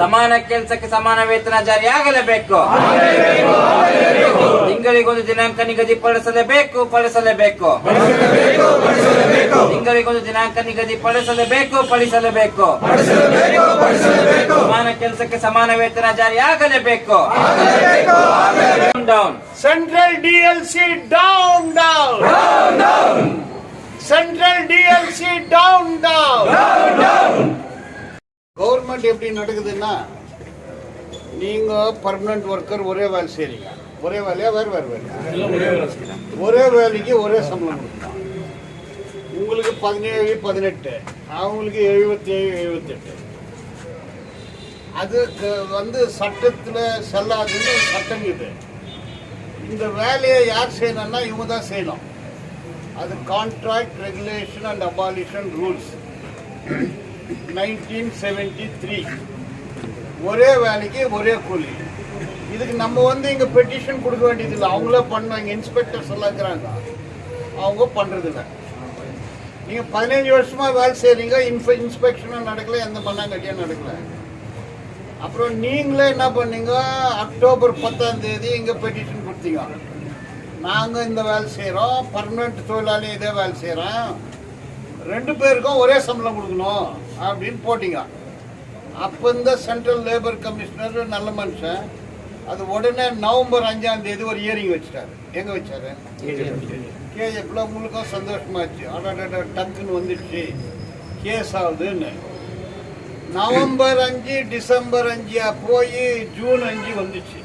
ಸಮಾನ ಕೆಲಸಕ್ಕೆ ಸಮಾನ ವೇತನ ಜಾರಿ ಆಗಲೇಬೇಕು. ತಿಂಗಳಿಗೊಂದು ದಿನಾಂಕ ನಿಗದಿ ಪಡಿಸಲೇಬೇಕು ಪಡಿಸಲೇಬೇಕು. ತಿಂಗಳಿಗೊಂದು ದಿನಾಂಕ ನಿಗದಿ ಪಡಿಸಲೇಬೇಕು ಪಡಿಸಲೇಬೇಕು. ಸಮಾನ ಕೆಲಸಕ್ಕೆ ಸಮಾನ ವೇತನ ಜಾರಿ ಆಗಲೇಬೇಕು. Down central DLC down down central DLC down down government எப்படி நடக்குதுன்னா நீங்க பர்மனன்ட் ஒர்க்கர் ஒரே வேலை செய்றீங்க. ஒரே வேலையா வேறு வேறு வேலையா? ஒரே வேலைக்கு ஒரே சம்பளம் கொடுக்கலாம் உங்களுக்கு பதினேழு பதினெட்டு அவங்களுக்கு எழுபத்தி ஏழு எழுபத்தெட்டு அதுக்கு வந்து சட்டத்தில் செல்லாதுன்னு சட்டம் இது. இந்த வேலையை யார் செய்யணும்னா இவங்க தான் செய்யணும். அது contract regulation and abolition rules nineteen seventy three ஒரே வேலைக்கு ஒரே கூலி. இதுக்கு நம்ம வந்து இங்கே பெட்டிஷன் கொடுக்க வேண்டியதில்லை. அவங்களே பண்ணாங்க இன்ஸ்பெக்டர்ஸ் எல்லாம் இருக்கிறாங்க. அவங்க பண்ணுறதில்ல நீங்கள் பதினஞ்சு வருஷமாக வேலை செய்கிறீங்க இன்ஃப இன்ஸ்பெக்ஷனும் நடக்கல. எந்த பண்ணாங்கட்டியும் நடக்கல. அப்புறம் நீங்களே என்ன பண்ணீங்க? அக்டோபர் பத்தாம் தேதி இங்கே பெட்டிஷன் கொடுத்தீங்க. நாங்கள் இந்த வேலை செய்கிறோம் பர்மனெண்ட் தொழிலாளி இதே வேலை செய்கிறோம் ரெண்டு பேருக்கும் ஒரே சம்பளம் கொடுக்கணும். அப்படின்னு போட்டீங்க. அப்போ இந்த சென்ட்ரல் லேபர் கமிஷனர் நல்ல மனுஷன். அது உடனே நவம்பர் அஞ்சாம் தேதி ஒரு இயரிங் வச்சிட்டாரு. எங்கே வச்சாரு? கேஎஃப்ல உங்களுக்கும் சந்தோஷமாச்சு அடடட டக்குன்னு வந்துடுச்சு. கேஸ் ஆகுதுன்னு. நவம்பர் அஞ்சு டிசம்பர் அஞ்சா போய் ஜூன் அஞ்சு வந்துச்சு.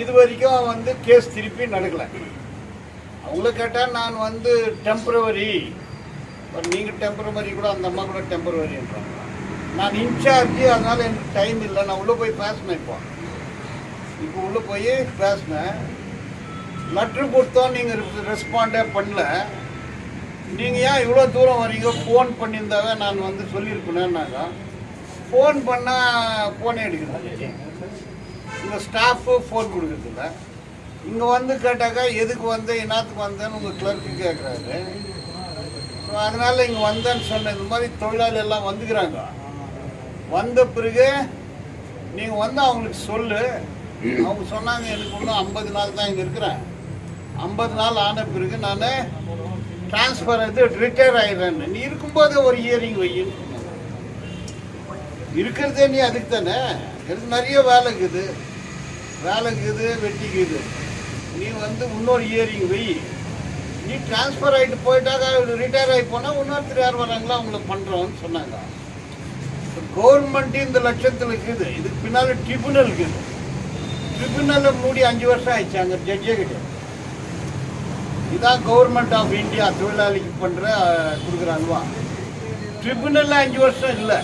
இது வரைக்கும் வந்து கேஸ் திருப்பி நடக்கலை. அவங்கள கேட்டால் நான் வந்து டெம்பரவரி நீங்கள் டெம்பரவரி கூட அந்த அம்மா கூட டெம்பரவரின்றாங்க நான் இன்சார்ஜ் அதனால் எனக்கு டைம் இல்லை. நான் உள்ளே போய் பேசினேன் இப்போ. இப்போ உள்ளே போய் பேசினேன். லெட்ரு கொடுத்தோம் நீங்கள் ரெஸ்பாண்டே பண்ணல. நீங்கள் ஏன் இவ்வளோ தூரம் வரீங்க ஃபோன் பண்ணியிருந்தாவே நான் வந்து சொல்லியிருப்பேனாக்கா ஃபோன் பண்ணால் ஃபோனே எடுக்கிறது இந்த ஸ்டாஃபு ஃபோன் கொடுக்குறதில்ல. இங்கே வந்து கேட்டாக்கா எதுக்கு வந்து என்னத்துக்கு வந்தேன்னு உங்கள் கிளர்க்கு கேட்குறாரு அதனால் இங்கே வந்தேன்னு சொன்னேன். இந்த மாதிரி தொழிலாளி எல்லாம் வந்துக்கிறாங்க. வந்த பிறகு நீங்கள் வந்து அவங்களுக்கு சொல்லு. அவங்க சொன்னாங்க எனக்கு இன்னும் ஐம்பது நாள் தான் இங்கே இருக்கிறேன். ஐம்பது நாள் ஆன பிறகு நான் ட்ரான்ஸ்ஃபர் எடுத்து ரிட்டையர் ஆயிடுறேன்னு. நீ இருக்கும்போதே ஒரு இயரிங் வையின்னு இருக்கிறதே நீ அதுக்கு தானே. எனக்கு நிறைய வேலை இருக்குது. வேலை இருக்குது வெட்டிக்குது நீ வந்து இன்னொரு இயரிங் வை. நீ ட்ரான்ஸ்ஃபர் ஆகிட்டு போயிட்டாக்கா ரிட்டையர் ஆகி போனால் இன்னொருத்தர் யார் வராங்களோ அவங்களுக்கு பண்ணுறோம்னு சொன்னாங்க. கவர்மெண்ட்டு இந்த லட்சத்தில் இருக்குது. இதுக்கு பின்னால் ட்ரிபுனல் இருக்குது. ட்ரிபுனலை மூடி அஞ்சு வருஷம் ஆயிடுச்சு அங்கே ஜட்ஜே கிட்ட. இதான் கவர்மெண்ட் ஆஃப் இந்தியா தொழிலாளிக்கு பண்ணுற கொடுக்குற அல்வா. ட்ரிபுனலில் அஞ்சு வருஷம் இல்லை.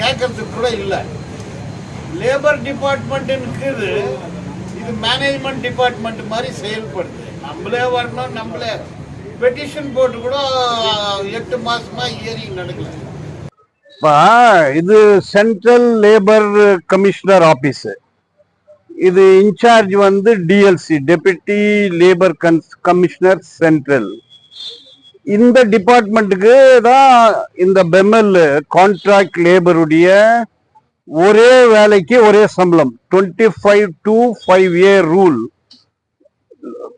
கேட்கறதுக்கு கூட இல்லை. லேபர் டிபார்ட்மெண்ட்டுன்னு இருக்குது. இது மேனேஜ்மெண்ட் டிபார்ட்மெண்ட் மாதிரி செயல்படுது. நம்மளே வரணும் நம்மளே. பெட்டிஷன் போட்டு கூட எட்டு மாசமா இயரிங் நடக்கல. இது சென்ட்ரல் லேபர் கமிஷனர் ஆபீஸ் இது இன்சார்ஜ் வந்து DLC deputy labour commissioner central இந்த டிபார்ட்மெண்ட்டுக்கு தான் இந்த பெமல் கான்ட்ராக்ட் லேபருடைய ஒரே வேலைக்கு ஒரே சம்பளம். Twenty five two five A rule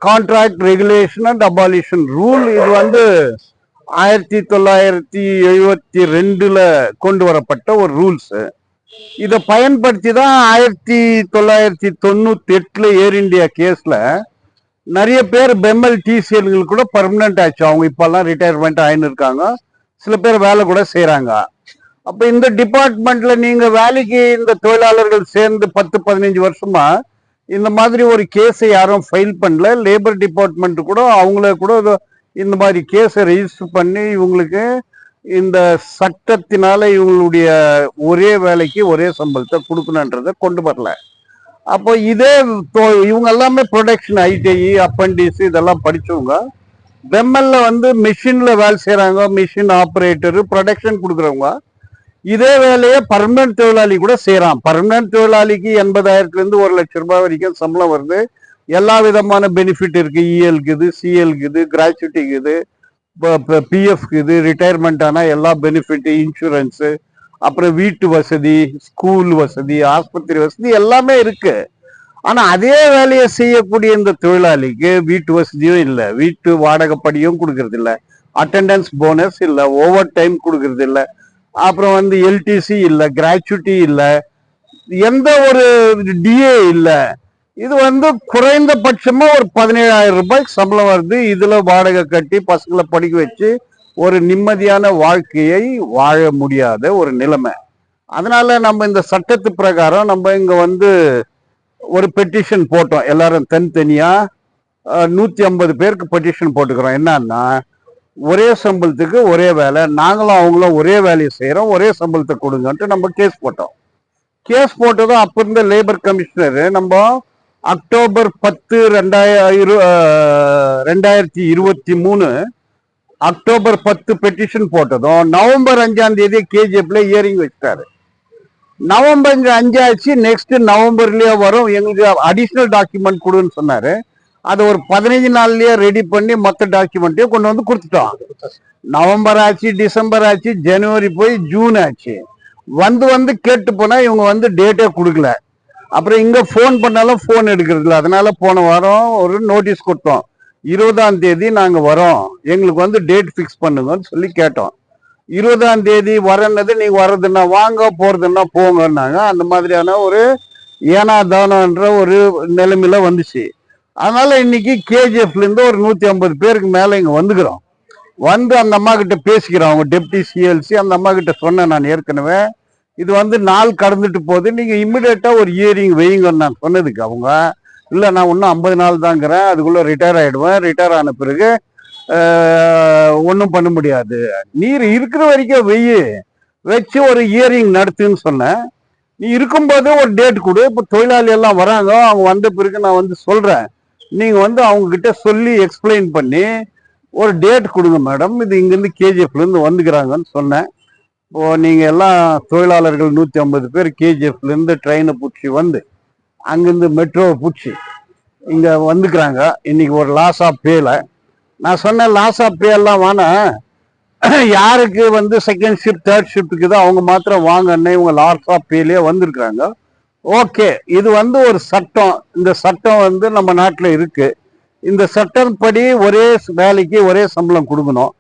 contract regulation and abolition rule இது வந்து ஆயிரத்தி தொள்ளாயிரத்தி எழுபத்தி ரெண்டுல கொண்டு வரப்பட்ட ஒரு ரூல்ஸ் இதை பயன்படுத்தி தான் ஆயிரத்தி தொள்ளாயிரத்தி தொண்ணூத்தி எட்டுல ஏர் இண்டியா கேஸ்ல நிறைய பேர் பெம்மல் டிசிஎல்கள் கூட பர்மனன்ட் ஆச்சு. அவங்க இப்பெல்லாம் ரிட்டையர்மெண்ட் ஆயின்னு இருக்காங்க சில பேர் வேலை கூட செய்யறாங்க அப்ப இந்த டிபார்ட்மெண்ட்ல நீங்க வேலைக்கு இந்த தொழிலாளர்கள் சேர்ந்து பத்து பதினஞ்சு வருஷமா இந்த மாதிரி ஒரு கேஸை யாரும் ஃபைல் பண்ணல. லேபர் டிபார்ட்மெண்ட் கூட அவங்கள கூட இது- இந்த மாதிரி கேஸை ரெஜிஸ்டர் பண்ணி இவங்களுக்கு இந்த சட்டத்தினால இவங்களுடைய ஒரே வேலைக்கு ஒரே சம்பளத்தை கொடுக்கணுன்றதை கொண்டு வரல. அப்போ இதே இவங்க எல்லாமே ப்ரொடக்ஷன் ஐடிஐ அப்பண்டிஸ் இதெல்லாம் படித்தவங்க வெம்மல்ல வந்து மிஷினில் வேலை செய்கிறாங்க மிஷின் ஆப்ரேட்டரு ப்ரொடக்ஷன் கொடுக்குறவங்க. இதே வேலையை பர்மனன்ட் தொழிலாளி கூட செய்யறான் பர்மனன்ட் தொழிலாளிக்கு எண்பதாயிரத்துல இருந்து ஒரு லட்சம் ரூபாய் வரைக்கும் சம்பளம் வருது. எல்லா விதமான பெனிஃபிட் இருக்கு. இஎல் இருக்குது சிஎல் இருக்குது கிராச்சுவிட்டி இருக்குது பிஎஃப் இருக்குது ரிட்டையர்மெண்ட் ஆனால் எல்லா பெனிஃபிட் இன்சூரன்ஸு அப்புறம் வீட்டு வசதி ஸ்கூல் வசதி ஆஸ்பத்திரி வசதி எல்லாமே இருக்கு. ஆனால் அதே வேலையை செய்யக்கூடிய இந்த தொழிலாளிக்கு வீட்டு வசதியும் இல்லை. வீட்டு வாடகைப்படியும் கொடுக்கறது அட்டெண்டன்ஸ் போனஸ் இல்லை. ஓவர் டைம் கொடுக்கறது அப்புறம் வந்து எல்டிசி இல்லை கிராச்சுட்டி இல்லை எந்த ஒரு டிஏ இல்லை. இது வந்து குறைந்தபட்சமா ஒரு பதினேழாயிரம் ரூபாய்க்கு சம்பளம் வருது. இதுல வாடகை கட்டி பசங்களை படிக்க வச்சு ஒரு நிம்மதியான வாழ்க்கையை வாழ முடியாத ஒரு நிலைமை. அதனால நம்ம இந்த சட்டத்து பிரகாரம் நம்ம இங்க வந்து ஒரு பெட்டிஷன் போட்டோம். எல்லாரும் தனித்தனியா நூற்றி நூத்தி ஐம்பது பேருக்கு பெட்டிஷன் போட்டுக்கிறோம். என்னன்னா ஒரே சம்பளத்துக்கு ஒரே வேலை. நாங்களும் அவங்களும் ஒரே வேலையை செய்கிறோம் ஒரே சம்பளத்தை கொடுங்கன்ட்டு நம்ம கேஸ் போட்டோம். கேஸ் போட்டதும் அப்போ இருந்த லேபர் கமிஷனர் நம்ம அக்டோபர் பத்து ரெண்டாயிரம் ரெண்டாயிரத்தி இருபத்தி மூணு அக்டோபர் பத்து பெட்டிஷன் போட்டதும் நவம்பர் அஞ்சாம் தேதி கேஜிஎஃப்ல இயரிங் வச்சிட்டாரு. நவம்பர் அஞ்சாச்சு நெக்ஸ்ட் நவம்பர்லயே வரும். எங்களுக்கு அடிஷனல் டாக்குமெண்ட் கொடுன்னு சொன்னாரு. அதை ஒரு பதினைஞ்சு நாள்லயே ரெடி பண்ணி மொத்த டாக்குமெண்ட்டையும் கொண்டு வந்து கொடுத்துட்டோம். நவம்பர் ஆச்சு டிசம்பர் ஆச்சு ஜனவரி போய் ஜூன் ஆச்சு. வந்து வந்து கேட்டு போனா இவங்க வந்து டேட்டே கொடுக்கல. அப்புறம் இங்க ஃபோன் பண்ணாலும் ஃபோன் எடுக்கிறது இல்ல. அதனால போன வாரம் ஒரு நோட்டீஸ் கொடுத்தோம். இருபதாம் தேதி நாங்க வரோம். எங்களுக்கு வந்து டேட் ஃபிக்ஸ் பண்ணுங்கன்னு சொல்லி கேட்டோம். இருபதாம் தேதி வரன்னது நீங்க வர்றதுன்னா வாங்க போறதுன்னா போங்கன்னாங்க. அந்த மாதிரியான ஒரு ஏனா தானன்ற ஒரு நிலைமையில வந்துச்சு. அதனால இன்னைக்கு கேஜிஎஃப்ல இருந்து ஒரு நூத்தி ஐம்பது பேருக்கு மேல இங்க வந்துக்கிறோம். வந்து அந்த அம்மா கிட்ட பேசிக்கிறோம். அவங்க டெப்டி சிஎல்சி அந்த அம்மா கிட்ட சொன்னேன் நான் ஏற்கனவே. இது வந்து நாள் கடந்துட்டு போகுது. நீங்க இம்மிடியட்டா ஒரு இயரிங் வைங்கன்னு நான் சொன்னதுக்கு அவங்க. இல்ல நான் இன்னும் ஐம்பது நாள் தாங்கிறேன். அதுக்குள்ள ரிட்டையர் ஆயிடுவேன். ரிட்டையர் ஆன பிறகு ஒன்றும் பண்ண முடியாது. நீர் இருக்கிற வரைக்கும் வெய்யு வச்சு ஒரு இயரிங் நடத்துன்னு சொன்னேன். நீ இருக்கும்போதே ஒரு டேட் கொடு. இப்போ தொழிலாளி எல்லாம் வராங்க. அவங்க வந்த பிறகு நான் வந்து சொல்கிறேன் நீங்க வந்து அவங்க கிட்ட சொல்லி எக்ஸ்பிளைன் பண்ணி ஒரு டேட் கொடுங்க மேடம் இது இங்கேருந்து கேஜிஎஃப்ல இருந்து வந்துக்கிறாங்கன்னு சொன்னேன். இப்போ நீங்க எல்லாம் தொழிலாளர்கள் நூத்தி ஐம்பது பேர் கேஜிஎஃப்ல இருந்து ட்ரெயினை பிடிச்சி வந்து அங்கிருந்து மெட்ரோவை பிடிச்சி இங்க வந்துக்கிறாங்க. இன்னைக்கு ஒரு லாஸ் ஆஃப் பேல நான் சொன்னேன் லாஸ் ஆஃப் பேலாம் எல்லாம் யாருக்கு வந்து செகண்ட் ஷிஃப்ட் தேர்ட் ஷிஃப்ட்டுக்கு தான் அவங்க மாத்திரம் வாங்கன்னு இவங்க லாஸ் ஆஃப் பேலேயே வந்திருக்கிறாங்க. ஓகே இது வந்து ஒரு சட்டம். இந்த சட்டம் வந்து நம்ம நாட்டில் இருக்கு. இந்த சட்டப்படி ஒரே வேலைக்கு ஒரே சம்பளம் கொடுக்கணும்.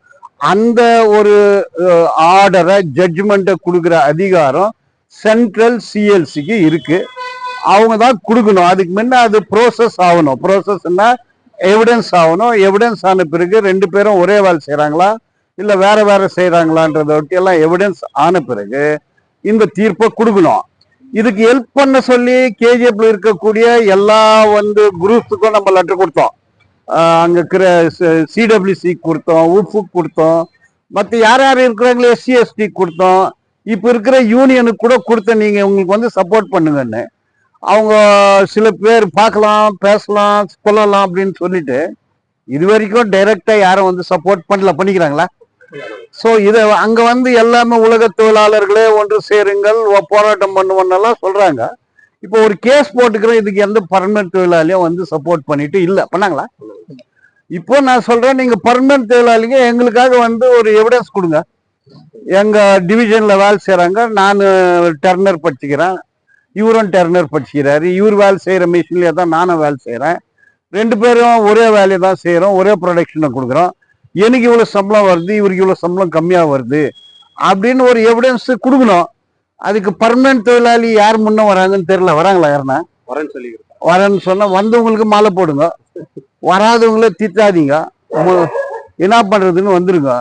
அந்த ஒரு ஆர்டரை ஜட்ஜ்மெண்ட்டை கொடுக்குற அதிகாரம் சென்ட்ரல் சிஎல்சிக்கு இருக்கு. அவங்க தான் கொடுக்கணும். அதுக்கு முன்ன அது ப்ரோசஸ் ஆகணும். ப்ரோசஸ்னா எவிடன்ஸ் ஆகணும். எவிடன்ஸ் ஆன பிறகு ரெண்டு பேரும் ஒரே வேலை செய்கிறாங்களா இல்லை வேற வேற செய்கிறாங்களான்றதை ஒட்டி எல்லாம் எவிடன்ஸ் ஆன பிறகு இந்த தீர்ப்பை கொடுக்கணும். இதுக்கு ஹெல்ப் பண்ண சொல்லி கேஜிஎஃப்ல இருக்கக்கூடிய எல்லா வந்து குரூப்ஸுக்கும் நம்ம லெட்டர் கொடுத்தோம். அங்கே இருக்கிற சிடபிள்யூசி கொடுத்தோம் உப்புக்கு கொடுத்தோம். மற்ற யார் யார் இருக்கிறாங்களோ எஸ்சி எஸ்டி கொடுத்தோம். இப்போ இருக்கிற யூனியனுக்கு கூட கொடுத்த நீங்கள் உங்களுக்கு வந்து சப்போர்ட் பண்ணுங்கன்னு. அவங்க சில பேர் பார்க்கலாம் பேசலாம் சொல்லலாம் அப்படின்னு சொல்லிட்டு இது வரைக்கும் டைரக்டா யாரும் வந்து சப்போர்ட் பண்ணல. பண்ணிக்கிறாங்களா? சோ இத அங்க வந்து எல்லாமே உலக தொழிலாளர்களே ஒன்று சேருங்கள் போராட்டம் பண்ணுவோன்னெல்லாம் சொல்றாங்க. இப்போ ஒரு கேஸ் போட்டுக்கிறோம் இதுக்கு எந்த பர்மனன்ட் தொழிலாளியும் வந்து சப்போர்ட் பண்ணிட்டு இல்ல. பண்ணாங்களா? இப்போ நான் சொல்றேன் நீங்க பர்மனன்ட் தொழிலாளிங்க எங்களுக்காக வந்து ஒரு எவிடன்ஸ் கொடுங்க. எங்க டிவிஷன்ல வேலை செய்கிறாங்க நான் டெர்னர் படிச்சுக்கிறேன். இவரும் டெர்னர் படிச்சுக்கிறாரு. இவர் வேலை செய்யற மிஷின்லயே தான் நானும் வேலை செய்கிறேன் ரெண்டு பேரும் ஒரே வேலையை தான் செய்கிறோம் ஒரே ப்ரொடக்ஷனை கொடுக்குறோம். எனக்கு இவ்வளவு சம்பளம் வருது இவருக்கு இவ்வளவு சம்பளம் கம்மியா வருது அப்படின்னு ஒரு எவிடன்ஸ் கொடுக்கணும். அதுக்கு பர்மனன்ட் தொழிலாளி யார் முன்ன வராங்கன்னு தெரியல. வராங்களா யாருன்னா? வரேன்னு சொல்லி வரேன்னு சொன்னா வந்தவங்களுக்கு மாலை போடுங்க. வராதவங்கள திட்டாதீங்க. என்ன பண்றதுன்னு வந்துருங்க.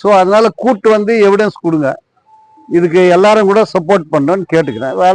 ஸோ அதனால கூட்டு வந்து எவிடன்ஸ் கொடுங்க. இதுக்கு எல்லாரும் கூட சப்போர்ட் பண்ணணும்னு கேட்டுக்கிறேன். வேலை